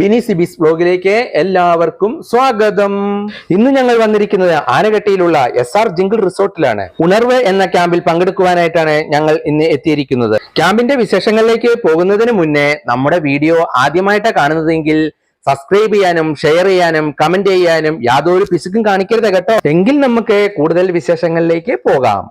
ബിനി സിബിസ് ബ്ലോഗിലേക്ക് എല്ലാവർക്കും സ്വാഗതം. ഇന്ന് ഞങ്ങൾ വന്നിരിക്കുന്നത് ആനകട്ടിയിലുള്ള എസ് ആർ ജിങ്കിൾ റിസോർട്ടിലാണ് ഉണർവ് എന്ന ക്യാമ്പിൽ പങ്കെടുക്കുവാനായിട്ടാണ് ഞങ്ങൾ ഇന്ന് എത്തിയിരിക്കുന്നത്. ക്യാമ്പിന്റെ വിശേഷങ്ങളിലേക്ക് പോകുന്നതിന് മുന്നേ നമ്മുടെ വീഡിയോ ആദ്യമായിട്ട് കാണുന്നതെങ്കിൽ സബ്സ്ക്രൈബ് ചെയ്യാനും ഷെയർ ചെയ്യാനും കമന്റ് ചെയ്യാനും യാതൊരു പിശുക്കും കാണിക്കരുത് കേട്ടോ. എങ്കിൽ നമുക്ക് കൂടുതൽ വിശേഷങ്ങളിലേക്ക് പോകാം.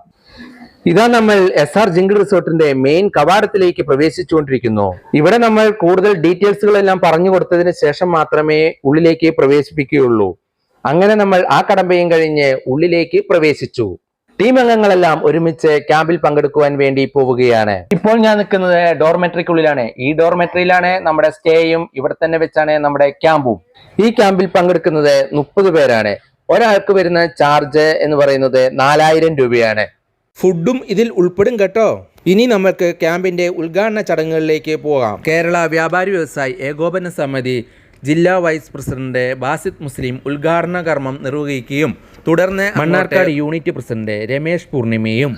ഇതാ നമ്മൾ എസ് ആർ ജിങ്കിൾ റിസോർട്ടിന്റെ മെയിൻ കവാടത്തിലേക്ക് പ്രവേശിച്ചുകൊണ്ടിരിക്കുന്നു. ഇവിടെ നമ്മൾ കൂടുതൽ ഡീറ്റെയിൽസുകളെല്ലാം പറഞ്ഞു കൊടുത്തതിന് ശേഷം മാത്രമേ ഉള്ളിലേക്ക് പ്രവേശിപ്പിക്കുകയുള്ളൂ. അങ്ങനെ നമ്മൾ ആ കടമ്പയും കഴിഞ്ഞ് ഉള്ളിലേക്ക് പ്രവേശിച്ചു. ടീം അംഗങ്ങളെല്ലാം ഒരുമിച്ച് ക്യാമ്പിൽ പങ്കെടുക്കുവാൻ വേണ്ടി പോവുകയാണ്. ഇപ്പോൾ ഞാൻ നിൽക്കുന്നത് ഡോർമെട്രിക്കുള്ളിലാണ്. ഈ ഡോർമെട്രിയിലാണ് നമ്മുടെ സ്റ്റേയും ഇവിടെ തന്നെ വെച്ചാണ് നമ്മുടെ ക്യാമ്പും. ഈ ക്യാമ്പിൽ പങ്കെടുക്കുന്നത് മുപ്പത് പേരാണ്. ഒരാൾക്ക് വരുന്ന ചാർജ് എന്ന് പറയുന്നത് നാലായിരം രൂപയാണ്. ഫുഡും ഇതിൽ ഉൾപ്പെടും കേട്ടോ. ഇനി നമുക്ക് ക്യാമ്പിന്റെ ഉദ്ഘാടന ചടങ്ങുകളിലേക്ക് പോകാം. കേരള വ്യാപാരി വ്യവസായി ഏകോപന സമിതി ജില്ലാ വൈസ് പ്രസിഡന്റ് ബാസിദ് മുസ്ലിം ഉദ്ഘാടന കർമ്മം നിർവഹിക്കുകയും തുടർന്ന് Mannarkkad unit president Ramesh പൂർണിമയും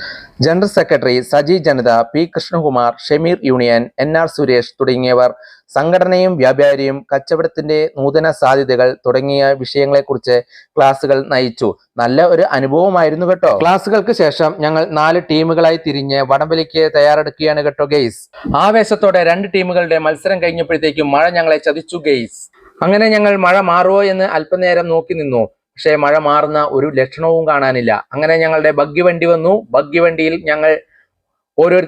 general secretary Saji Janatha P Krishnakumar Shameer union N R Suresh തുടങ്ങിയവർ സംഘടനയും വ്യാപാരിയും കച്ചവടത്തിന്റെ നൂതന സാധ്യതകൾ തുടങ്ങിയ വിഷയങ്ങളെക്കുറിച്ച് ക്ലാസുകൾ നയിച്ചു. നല്ല ഒരു അനുഭവമായിരുന്നു കേട്ടോ. ക്ലാസുകൾക്ക് ശേഷം ഞങ്ങൾ നാല് ടീമുകളായി തിരിഞ്ഞ് വടംവലിക്ക് തയ്യാറെടുക്കുകയാണ് കേട്ടോ ഗെയ്സ്. ആവേശത്തോടെ രണ്ട് ടീമുകളുടെ മത്സരം കഴിഞ്ഞപ്പോഴത്തേക്കും മഴ ഞങ്ങളെ ചതിച്ചു ഗെയ്സ്. അങ്ങനെ ഞങ്ങൾ മഴ മാറുമോ എന്ന് അല്പനേരം നോക്കി നിന്നു. പക്ഷേ മഴ മാറുന്ന ഒരു ലക്ഷണവും കാണാനില്ല. അങ്ങനെ ഞങ്ങളുടെ ബഗ്ഗി വണ്ടി വന്നു. ബഗ്ഗി വണ്ടിയിൽ ഞങ്ങൾ ഓരോ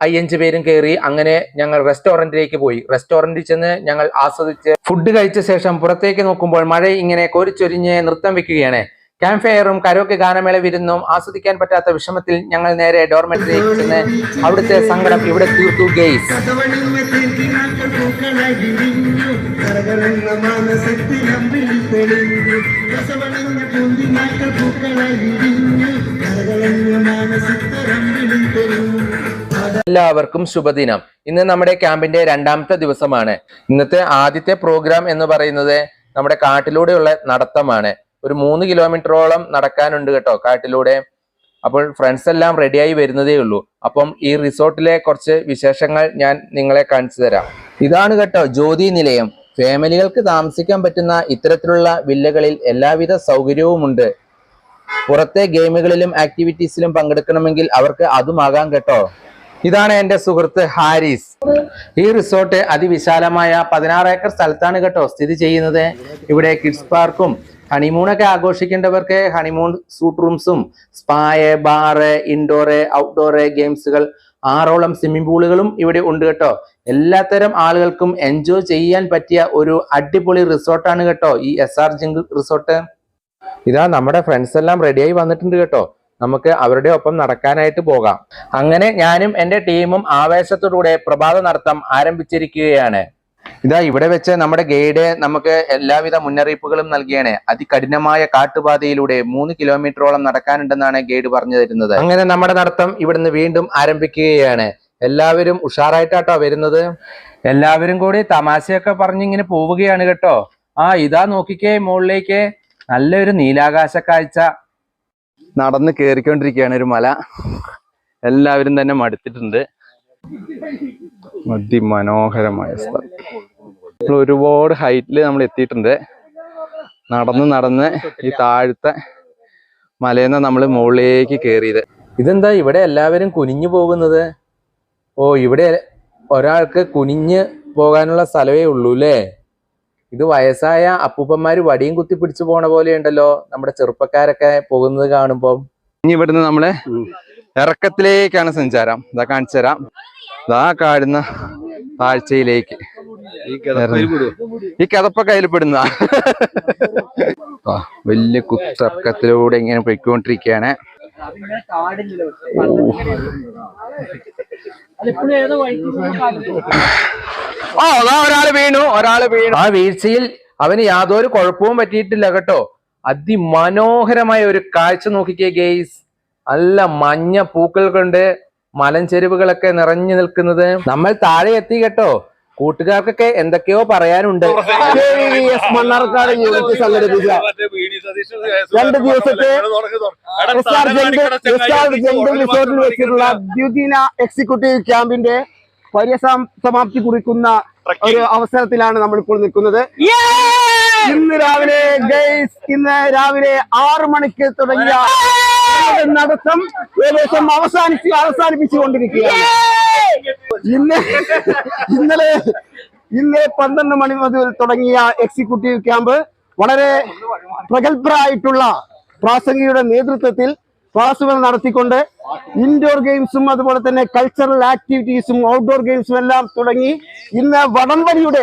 അയ്യഞ്ച് പേരും കയറി അങ്ങനെ ഞങ്ങൾ റെസ്റ്റോറന്റിലേക്ക് പോയി. റെസ്റ്റോറന്റിൽ ചെന്ന് ഞങ്ങൾ ആസ്വദിച്ച് ഫുഡ് കഴിച്ച ശേഷം പുറത്തേക്ക് നോക്കുമ്പോൾ മഴ ഇങ്ങനെ കോരിച്ചൊരിഞ്ഞ് നൃത്തം വെക്കുകയാണ്. ക്യാമ്പ് ഫയറും കരോക്കെ ഗാനമേള വിരുന്നും ആസ്വദിക്കാൻ പറ്റാത്ത വിഷമത്തിൽ ഞങ്ങൾ നേരെ ഡോർമെന്റിലേക്ക് ചെന്ന് അവിടുത്തെ സങ്കടം ഇവിടെ തീർത്തു ഗെയ്സ് പൂക്കളായി എല്ലാവർക്കും ശുഭദിനം. ഇന്ന് നമ്മുടെ ക്യാമ്പിന്റെ രണ്ടാമത്തെ ദിവസമാണ്. ഇന്നത്തെ ആദ്യത്തെ പ്രോഗ്രാം എന്ന് പറയുന്നത് നമ്മുടെ കാട്ടിലൂടെയുള്ള നടത്തമാണ്. ഒരു മൂന്ന് കിലോമീറ്ററോളം നടക്കാനുണ്ട് കേട്ടോ കാട്ടിലൂടെ. അപ്പോൾ ഫ്രണ്ട്സ് എല്ലാം റെഡിയായി വരുന്നതേ ഉള്ളൂ. അപ്പം ഈ റിസോർട്ടിലെ കുറച്ച് വിശേഷങ്ങൾ ഞാൻ നിങ്ങളെ കാണിച്ചു തരാം. ഇതാണ് കേട്ടോ ജ്യോതി നിലയം. ഫാമിലികൾക്ക് താമസിക്കാൻ പറ്റുന്ന ഇത്തരത്തിലുള്ള വില്ലകളിൽ എല്ലാവിധ സൗകര്യവുമുണ്ട്. പുറത്തെ ഗെയിമുകളിലും ആക്ടിവിറ്റീസിലും പങ്കെടുക്കണമെങ്കിൽ അവർക്ക് അതുമാകാം കേട്ടോ. ഇതാണ് എന്റെ സുഹൃത്ത് ഹാരിസ്. ഈ റിസോർട്ട് അതിവിശാലമായ പതിനാറ് ഏക്കർ സ്ഥലത്താണ് കേട്ടോ സ്ഥിതി ചെയ്യുന്നത്. ഇവിടെ കിഡ്സ് പാർക്കും ഹണിമൂണൊക്കെ ആഘോഷിക്കേണ്ടവർക്ക് ഹണിമൂൺ സൂട്ട് റൂംസും സ്പായ് ബാറ് ഇൻഡോറ് ഔട്ട്ഡോറ് ഗെയിംസുകൾ ആറോളം സ്വിമ്മിംഗ് പൂളുകളും ഇവിടെ ഉണ്ട് കേട്ടോ. എല്ലാത്തരം ആളുകൾക്കും എൻജോയ് ചെയ്യാൻ പറ്റിയ ഒരു അടിപൊളി റിസോർട്ടാണ് കേട്ടോ ഈ എസ് ആർ ജിങ്ക് റിസോർട്ട് ഇതാ നമ്മുടെ ഫ്രണ്ട്സ് എല്ലാം റെഡിയായി വന്നിട്ടുണ്ട് കേട്ടോ. നമുക്ക് അവരുടെ ഒപ്പം നടക്കാനായിട്ട് പോകാം. അങ്ങനെ ഞാനും എന്റെ ടീമും ആവേശത്തോടെ പ്രഭാത നടത്തം ആരംഭിച്ചിരിക്കുകയാണ്. ഇതാ ഇവിടെ വെച്ച് നമ്മുടെ ഗൈഡ് നമുക്ക് എല്ലാവിധ മുന്നറിയിപ്പുകളും നൽകിയാണ്. അതികഠിനമായ കാട്ടുപാതയിലൂടെ മൂന്ന് കിലോമീറ്ററോളം നടക്കാനുണ്ടെന്നാണ് ഗൈഡ് പറഞ്ഞു തരുന്നത്. അങ്ങനെ നമ്മുടെ നടത്തം ഇവിടുന്ന് വീണ്ടും ആരംഭിക്കുകയാണ്. എല്ലാവരും ഉഷാറായിട്ടാട്ടോ വരുന്നത്? എല്ലാവരും കൂടി തമാശയൊക്കെ പറഞ്ഞിങ്ങനെ പോവുകയാണ് കേട്ടോ. ആ ഇതാ നോക്കിക്കേ മുകളിലേക്ക് നല്ലൊരു നീലാകാശ കാഴ്ച. നടന്ന് കയറിക്കൊണ്ടിരിക്കുകയാണ് ഒരു മല. എല്ലാവരും തന്നെ മടുത്തിട്ടുണ്ട്. അതിമനോഹരമായ സ്ഥലം. നമ്മൾ ഒരുപാട് ഹൈറ്റിൽ നമ്മൾ എത്തിയിട്ടുണ്ട്. നടന്ന് നടന്ന് ഈ താഴത്തെ മലയിൽ നിന്ന് നമ്മൾ മുകളിലേക്ക് കയറിയത് ഇതെന്താ? ഇവിടെ എല്ലാവരും കുനിഞ്ഞു പോകുന്നത്. ഓ ഇവിടെ ഒരാൾക്ക് കുനിഞ്ഞ് പോകാനുള്ള സ്ഥലമേ ഉള്ളൂ അല്ലേ? ഇത് വയസ്സായ അപ്പൂപ്പന്മാര് വടിയും കുത്തി പിടിച്ചു പോണ പോലെ ഉണ്ടല്ലോ. നമ്മുടെ ചെറുപ്പക്കാരൊക്കെ പോകുന്നത് കാണുമ്പോൾ ഇനി ഇവിടുന്ന് നമ്മളെ ഇറക്കത്തിലേക്കാണ് സഞ്ചാരം. ഇതാ കാണിച്ചു തരാം. ഇതാ കാണുന്ന താഴ്ചയിലേക്ക് ഈ കഥപ്പ കയ്യിൽ പെടുന്ന. വലിയ കുത്തിറക്കത്തിലൂടെ ഇങ്ങനെ പോയിക്കൊണ്ടിരിക്കുകയാണ്. ആ അതാ ഒരാൾ വീണു ഒരാൾ വീണു. ആ വീഴ്ചയിൽ അവന് യാതൊരു കുഴപ്പവും പറ്റിയിട്ടില്ല കേട്ടോ. അതിമനോഹരമായ ഒരു കാഴ്ച നോക്കിക്കേ ഗെയ്സ്. നല്ല മഞ്ഞ പൂക്കൾ കൊണ്ട് മലഞ്ചെരുവുകളൊക്കെ നിറഞ്ഞു നിൽക്കുന്നത്. നമ്മൾ താഴെ എത്തി കേട്ടോ. കൂട്ടുകാർക്കൊക്കെ എന്തൊക്കെയോ പറയാനുണ്ട്. മണ്ണാർക്കാട് യൂണിറ്റ് സംഘടിപ്പിച്ച രണ്ട് ദിവസത്തെ റിസോർട്ടിൽ വെച്ചിട്ടുള്ള ദ്വിദിന എക്സിക്യൂട്ടീവ് ക്യാമ്പിന്റെ പര്യസമാപ്തി കുറിക്കുന്ന ഒരു അവസരത്തിലാണ് നമ്മൾ ഇപ്പോൾ നിൽക്കുന്നത് ഇന്ന് രാവിലെ ഗൈസ് ഇന്ന് രാവിലെ ആറു മണിക്ക് തുടങ്ങിയ നടത്തം ഏകദേശം അവസാനിച്ച് അവസാനിപ്പിച്ചുകൊണ്ടിരിക്കുകയാണ്. ഇന്ന് ഇന്നലെ ഇന്നലെ പന്ത്രണ്ട് മണി മുതൽ തുടങ്ങിയ എക്സിക്യൂട്ടീവ് ക്യാമ്പ് വളരെ പ്രഗത്ഭരായിട്ടുള്ള പ്രാസംഗിയുടെ നേതൃത്വത്തിൽ ക്ലാസുകൾ നടത്തിക്കൊണ്ട് ഇൻഡോർ ഗെയിംസും അതുപോലെ തന്നെ കൾച്ചറൽ ആക്ടിവിറ്റീസും ഔട്ട്ഡോർ ഗെയിംസും എല്ലാം തുടങ്ങി ഇന്ന് വടംവലിയുടെ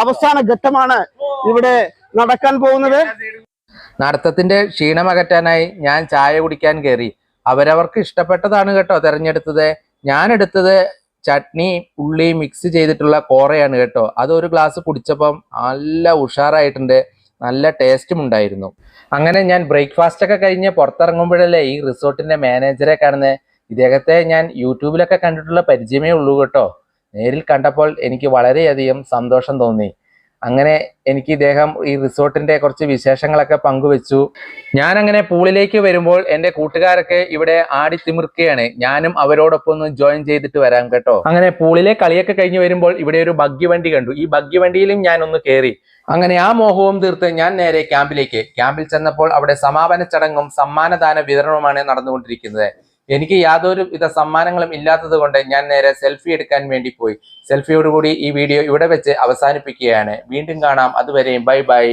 അവസാന ഘട്ടമാണ് ഇവിടെ നടക്കാൻ പോകുന്നത്. നടത്തത്തിന്റെ ക്ഷീണമകറ്റാനായി ഞാൻ ചായ കുടിക്കാൻ കയറി അവരവർക്ക് ഇഷ്ടപ്പെട്ടതാണ് കേട്ടോ തെരഞ്ഞെടുത്തത്. ഞാൻ എടുത്തത് ചട്നി ഉള്ളി മിക്സ് ചെയ്തിട്ടുള്ള കോറയാണ് കേട്ടോ. അത് ഒരു ഗ്ലാസ് കുടിച്ചപ്പം നല്ല ഉഷാറായിട്ടുണ്ട്. നല്ല ടേസ്റ്റും ഉണ്ടായിരുന്നു. അങ്ങനെ ഞാൻ ബ്രേക്ക്ഫാസ്റ്റ് ഒക്കെ കഴിഞ്ഞ് പുറത്തിറങ്ങുമ്പോഴല്ലേ ഈ റിസോർട്ടിന്റെ മാനേജറെ കാണുന്നത് ഇദ്ദേഹത്തെ ഞാൻ യൂട്യൂബിലൊക്കെ കണ്ടിട്ടുള്ള പരിചയമേ ഉള്ളൂ കേട്ടോ. നേരിൽ കണ്ടപ്പോൾ എനിക്ക് വളരെയധികം സന്തോഷം തോന്നി. അങ്ങനെ എനിക്ക് ഇദ്ദേഹം ഈ റിസോർട്ടിന്റെ കുറച്ച് വിശേഷങ്ങളൊക്കെ പങ്കുവെച്ചു. ഞാൻ അങ്ങനെ പൂളിലേക്ക് വരുമ്പോൾ എന്റെ കൂട്ടുകാരൊക്കെ ഇവിടെ ആടി തിമിർക്കുകയാണ്. ഞാനും അവരോടൊപ്പം ഒന്ന് ജോയിൻ ചെയ്തിട്ട് വരാം കേട്ടോ. അങ്ങനെ പൂളിലെ കളിയൊക്കെ കഴിഞ്ഞ് വരുമ്പോൾ ഇവിടെ ഒരു ബഗ്ഗി വണ്ടി കണ്ടു. ഈ ബഗ്ഗി വണ്ടിയിലും ഞാൻ ഒന്ന് കയറി അങ്ങനെ ആ മോഹവും തീർത്ത് ഞാൻ നേരെ ക്യാമ്പിലേക്ക്. ക്യാമ്പിൽ ചെന്നപ്പോൾ അവിടെ സമാപന ചടങ്ങും സമ്മാനദാന വിതരണവുമാണ് നടന്നുകൊണ്ടിരിക്കുന്നത്. എനിക്ക് യാതൊരു വിധ സമ്മാനങ്ങളും ഇല്ലാത്തത് കൊണ്ട് ഞാൻ നേരെ സെൽഫി എടുക്കാൻ വേണ്ടി പോയി. സെൽഫിയോടുകൂടി ഈ വീഡിയോ ഇവിടെ വെച്ച് അവസാനിപ്പിക്കുകയാണ്. വീണ്ടും കാണാം. അതുവരെയും ബൈ ബൈ.